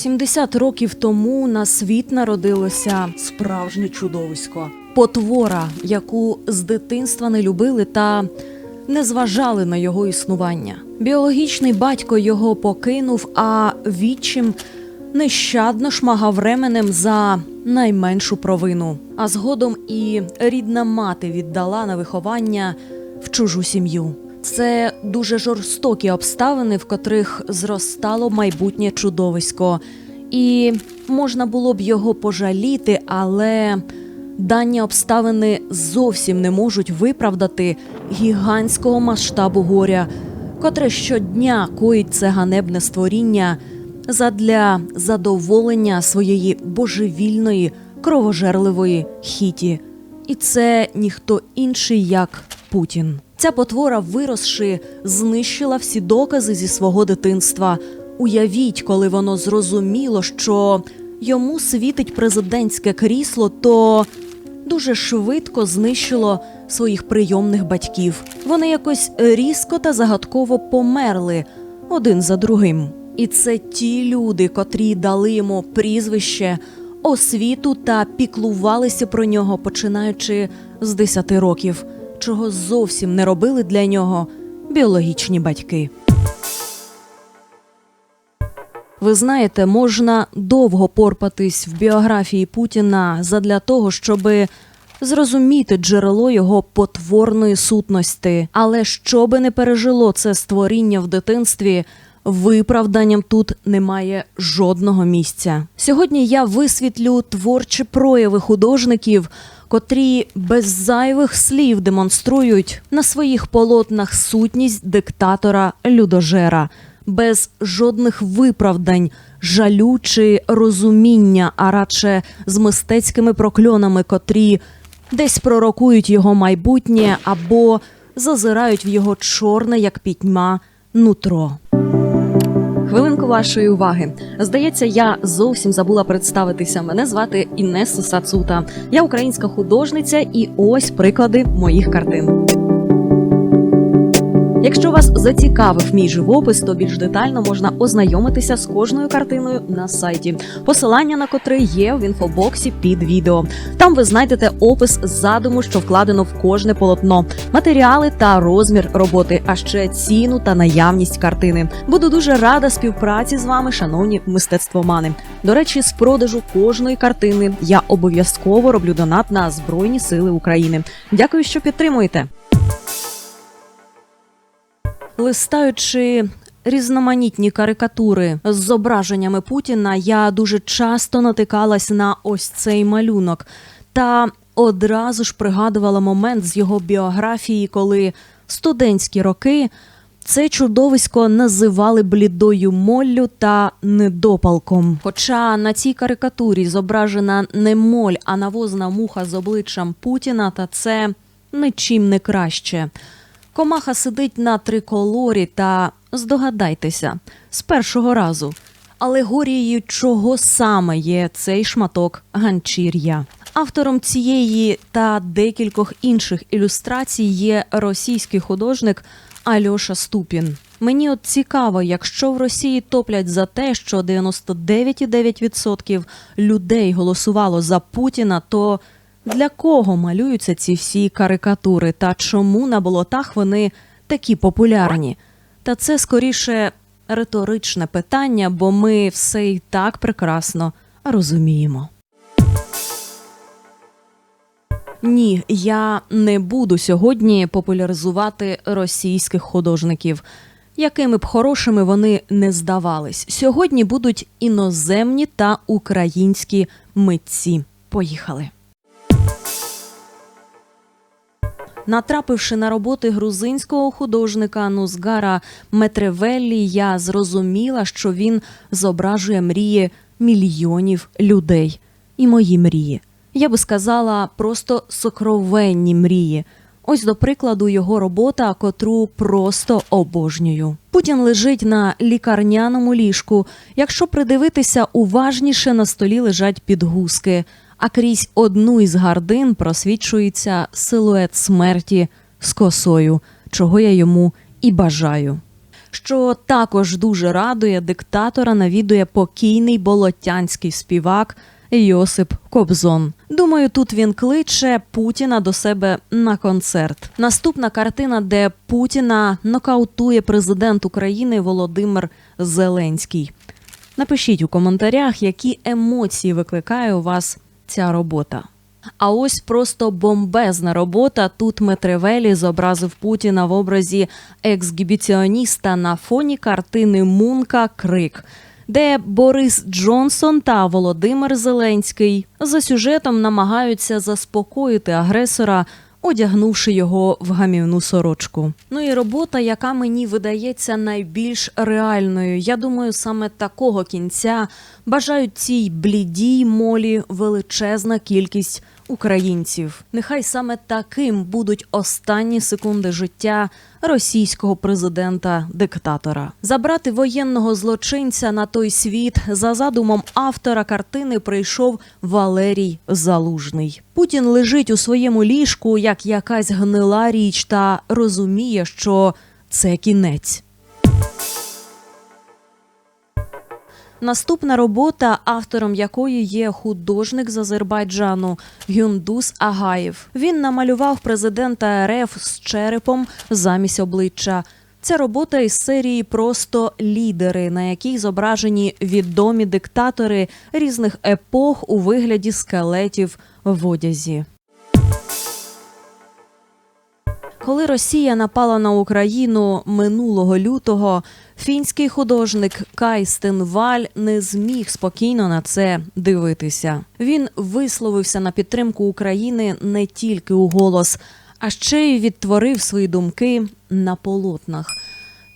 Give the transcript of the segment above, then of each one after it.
70 років тому на світ народилося справжнє чудовисько, потвора, яку з дитинства не любили та не зважали на його існування. Біологічний батько його покинув, а відчим нещадно шмагав ременем за найменшу провину. А згодом і рідна мати віддала на виховання в чужу сім'ю. Це дуже жорстокі обставини, в котрих зростало майбутнє чудовисько, і можна було б його пожаліти, але дані обставини зовсім не можуть виправдати гігантського масштабу горя, котре щодня коїть це ганебне створіння задля задоволення своєї божевільної кровожерливої хіті. І це ніхто інший як Путін. Ця потвора, виросши, знищила всі докази зі свого дитинства. Уявіть, коли воно зрозуміло, що йому світить президентське крісло, то дуже швидко знищило своїх прийомних батьків. Вони якось різко та загадково померли один за другим. І це ті люди, котрі дали йому прізвище, освіту та піклувалися про нього, починаючи з 10 років, чого зовсім не робили для нього біологічні батьки. Ви знаєте, можна довго порпатись в біографії Путіна задля того, щоби зрозуміти джерело його потворної сутності. Але щоби не пережило це створіння в дитинстві, виправданням тут немає жодного місця. Сьогодні я висвітлю творчі прояви художників, котрі без зайвих слів демонструють на своїх полотнах сутність диктатора людожера, без жодних виправдань, жалю чи розуміння, а радше з мистецькими прокльонами, котрі десь пророкують його майбутнє або зазирають в його чорне, як пітьма, нутро. Хвилинку вашої уваги. Здається, я зовсім забула представитися. Мене звати Інесса Сацута. Я українська художниця, і ось приклади моїх картин. Якщо вас зацікавив мій живопис, то більш детально можна ознайомитися з кожною картиною на сайті, посилання на котрий є в інфобоксі під відео. Там ви знайдете опис задуму, що вкладено в кожне полотно, матеріали та розмір роботи, а ще ціну та наявність картини. Буду дуже рада співпраці з вами, шановні мистецтвомани. До речі, з продажу кожної картини я обов'язково роблю донат на Збройні Сили України. Дякую, що підтримуєте. Листаючи різноманітні карикатури з зображеннями Путіна, я дуже часто натикалась на ось цей малюнок та одразу ж пригадувала момент з його біографії, коли студентські роки це чудовисько називали блідою моллю та недопалком. Хоча на цій карикатурі зображена не моль, а навозна муха з обличчям Путіна, та це нічим не краще. Комаха сидить на триколорі та здогадайтеся з першого разу. Алегорією чого саме є цей шматок ганчір'я. Автором цієї та декількох інших ілюстрацій є російський художник Альоша Ступін. Мені от цікаво, якщо в Росії топлять за те, що 99,9% людей голосувало за Путіна, то для кого малюються ці всі карикатури та чому на болотах вони такі популярні? Та це скоріше риторичне питання, бо ми все і так прекрасно розуміємо. Ні, я не буду сьогодні популяризувати російських художників, якими б хорошими вони не здавались. Сьогодні будуть іноземні та українські митці. Поїхали. Натрапивши на роботи грузинського художника Нузгара Метревеллі, я зрозуміла, що він зображує мрії мільйонів людей. І мої мрії. Я би сказала, просто сокровенні мрії. Ось, до прикладу, його робота, котру просто обожнюю. Путін лежить на лікарняному ліжку. Якщо придивитися уважніше, на столі лежать підгузки а крізь одну із гардин просвічується силует смерті з косою, чого я йому і бажаю. Що також дуже радує диктатора, навідує покійний болотянський співак Йосип Кобзон. Думаю, тут він кличе Путіна до себе на концерт. Наступна картина, де Путіна нокаутує президент України Володимир Зеленський. Напишіть у коментарях, які емоції викликає у вас ця робота. А ось просто бомбезна робота. Тут Метревелі зобразив Путіна в образі ексгібіціоніста на фоні картини Мунка Крик, де Борис Джонсон та Володимир Зеленський за сюжетом намагаються заспокоїти агресора. Одягнувши його в гамівну сорочку. Ну і робота, яка мені видається найбільш реальною. Я думаю, саме такого кінця бажають цій блідій молі величезна кількість українців. Нехай саме таким будуть останні секунди життя російського президента-диктатора. Забрати воєнного злочинця на той світ за задумом автора картини прийшов Валерій Залужний. Путін лежить у своєму ліжку як якась гнила річ та розуміє, що це кінець. Наступна робота, автором якої є художник з Азербайджану Гюндус Агаєв. Він намалював президента РФ з черепом замість обличчя. Ця робота із серії просто лідери, на якій зображені відомі диктатори різних епох у вигляді скелетів в одязі. Коли Росія напала на Україну минулого лютого, фінський художник Кай Стенваль не зміг спокійно на це дивитися. Він висловився на підтримку України не тільки у голос, а ще й відтворив свої думки на полотнах.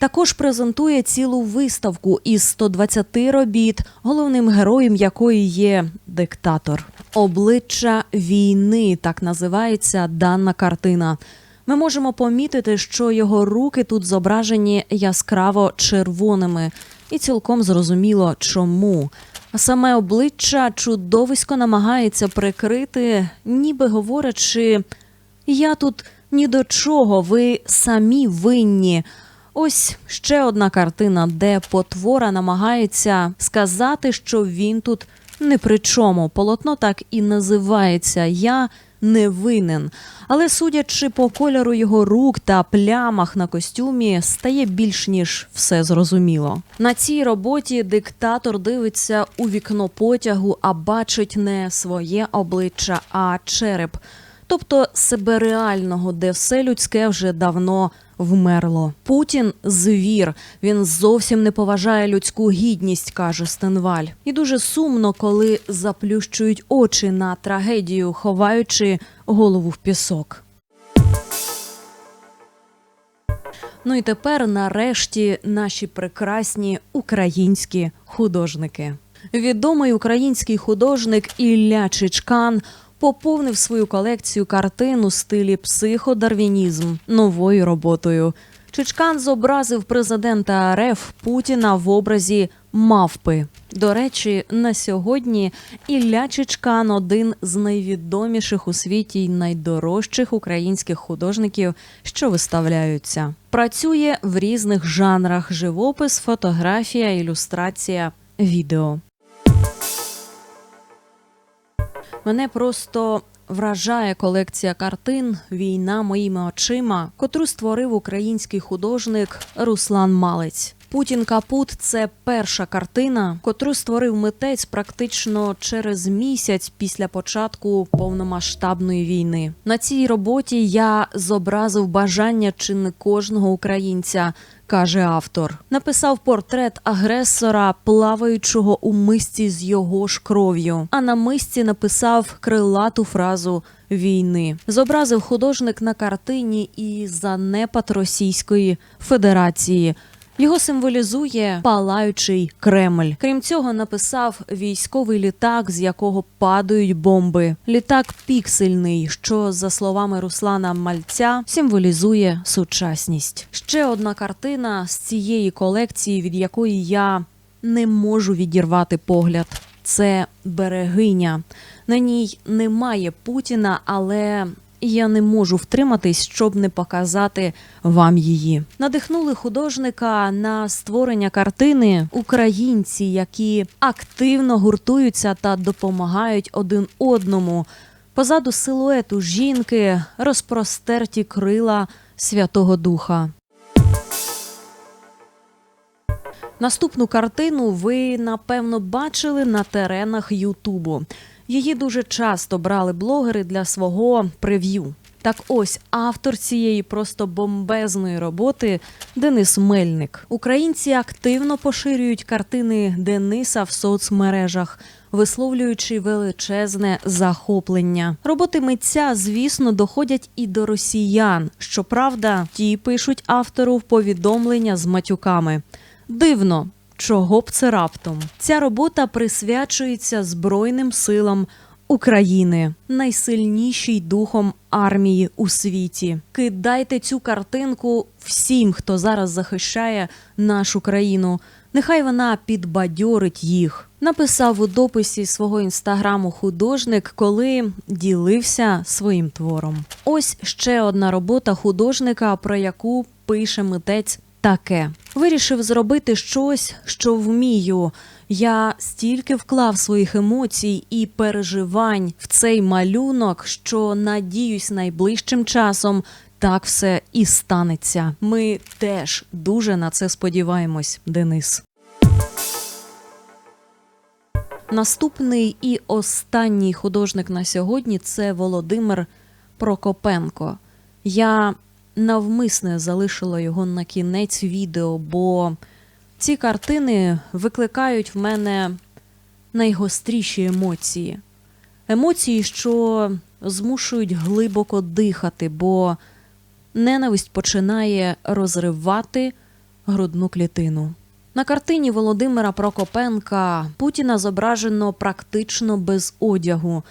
Також презентує цілу виставку із 120 робіт, головним героєм якої є диктатор. Обличчя війни так називається дана картина. Ми можемо помітити, що його руки тут зображені яскраво червоними, і цілком зрозуміло, чому. А саме обличчя чудовисько намагається прикрити, ніби говорячи: я тут ні до чого, ви самі винні. Ось ще одна картина, де потвора намагається сказати, що він тут не при чому. Полотно так і називається Я не винен. Але судячи по кольору його рук та плямах на костюмі, стає більш ніж все зрозуміло. На цій роботі диктатор дивиться у вікно потягу, а бачить не своє обличчя, а череп. Тобто себе реального, де все людське вже давно вмерло. Путін звір. Він зовсім не поважає людську гідність, каже Стенваль. І дуже сумно, коли заплющують очі на трагедію, ховаючи голову в пісок. Ну і тепер, нарешті, наші прекрасні українські художники. Відомий український художник Ілля Чичкан поповнив свою колекцію картин у стилі психодарвінізм новою роботою. Чичкан зобразив президента РФ Путіна в образі мавпи. До речі, на сьогодні Ілля Чичкан один з найвідоміших у світі й найдорожчих українських художників, що виставляються. Працює в різних жанрах: живопис, фотографія, ілюстрація, відео. Мене просто вражає колекція картин Війна моїми очима, котру створив український художник Руслан Малець. Путін Капут це перша картина, котру створив митець практично через місяць після початку повномасштабної війни. На цій роботі я зобразив бажання чи не кожного українця. Каже автор, написав портрет агресора, плаваючого у мисці з його ж кров'ю. А на мисці написав крилату фразу війни. Зобразив художник на картині і занепад Російської Федерації. Його символізує палаючий Кремль. Крім цього, написав військовий літак, з якого падають бомби. Літак піксельний, що за словами Руслана Мальця символізує сучасність. Ще одна картина з цієї колекції, від якої я не можу відірвати погляд. Це берегиня. На ній немає Путіна, але я не можу втриматись, щоб не показати вам її. Надихнули художника на створення картини українці, які активно гуртуються та допомагають один одному. Позаду силуету жінки розпростерті крила Святого Духа. Наступну картину ви напевно бачили на теренах Ютубу. Її дуже часто брали блогери для свого прев'ю. Так ось автор цієї просто бомбезної роботи Денис Мельник. Українці активно поширюють картини Дениса в соцмережах, висловлюючи величезне захоплення. Роботи митця, звісно, доходять і до росіян. Щоправда, ті пишуть автору повідомлення з матюками. Дивно, чого б це раптом. Ця робота присвячується Збройним силам України, найсильнішій духом армії у світі. Кидайте цю картинку всім, хто зараз захищає нашу країну. Нехай вона підбадьорить їх. Написав у дописі свого інстаграму художник, коли ділився своїм твором. Ось ще одна робота художника, про яку пише митець таке. Вирішив зробити щось, що вмію. Я стільки вклав своїх емоцій і переживань в цей малюнок, що надіюсь, найближчим часом так все і станеться. Ми теж дуже на це сподіваємось, Денис. Наступний і останній художник на сьогодні це Володимир Прокопенко. Я навмисне залишила його на кінець відео, бо ці картини викликають в мене найгостріші емоції. Емоції, що змушують глибоко дихати, бо ненависть починає розривати грудну клітину. На картині Володимира Прокопенка Путіна зображено практично без одягу.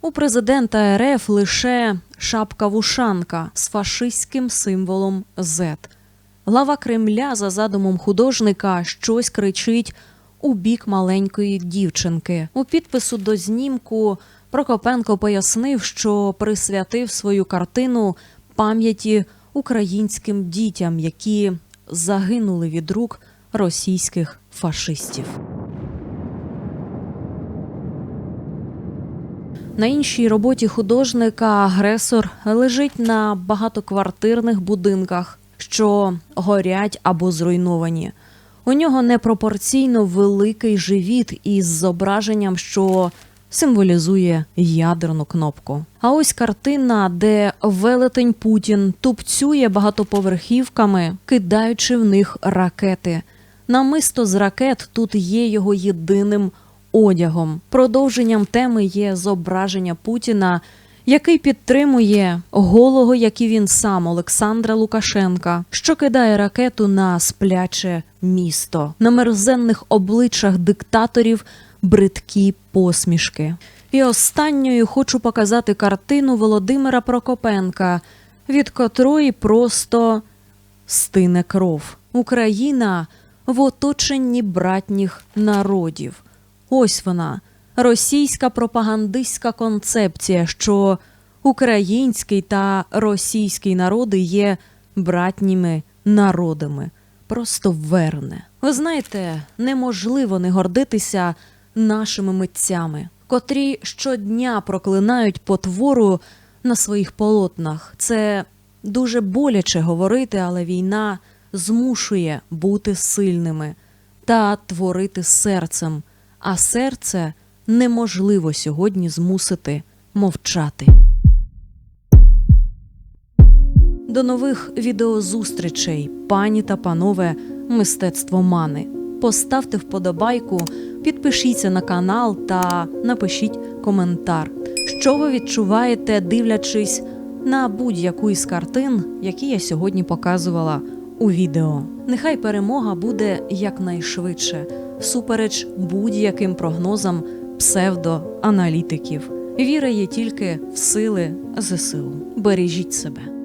У президента РФ лише шапка-вушанка з фашистським символом Z. Глава Кремля за задумом художника щось кричить у бік маленької дівчинки. У підпису до знімку Прокопенко пояснив, що присвятив свою картину пам'яті українським дітям, які загинули від рук російських фашистів. На іншій роботі художника агресор лежить на багатоквартирних будинках, що горять або зруйновані. У нього непропорційно великий живіт із зображенням, що символізує ядерну кнопку. А ось картина, де велетень Путін тупцює багатоповерхівками, кидаючи в них ракети. Намисто з ракет тут є його єдиним одягом. Продовженням теми є зображення Путіна, який підтримує голого, як і він сам Олександра Лукашенка, що кидає ракету на спляче місто. На мерзенних обличчях диктаторів бридкі посмішки. І останньою хочу показати картину Володимира Прокопенка, від котрої просто стине кров. Україна в оточенні братніх народів. Ось вона, російська пропагандистська концепція, що український та російський народи є братніми народами. Просто верне. Ви знаєте, неможливо не гордитися нашими митцями, котрі щодня проклинають потвору на своїх полотнах. Це дуже боляче говорити, але війна змушує бути сильними та творити серцем а серце неможливо сьогодні змусити мовчати. До нових відеозустрічей, пані та панове, мистецтво мани. Поставте вподобайку, підпишіться на канал та напишіть коментар, що ви відчуваєте, дивлячись на будь-яку із картин, які я сьогодні показувала у відео. Нехай перемога буде якнайшвидше, супереч будь-яким прогнозам псевдоаналітиків. Віра є тільки в сили ЗСУ. Бережіть себе.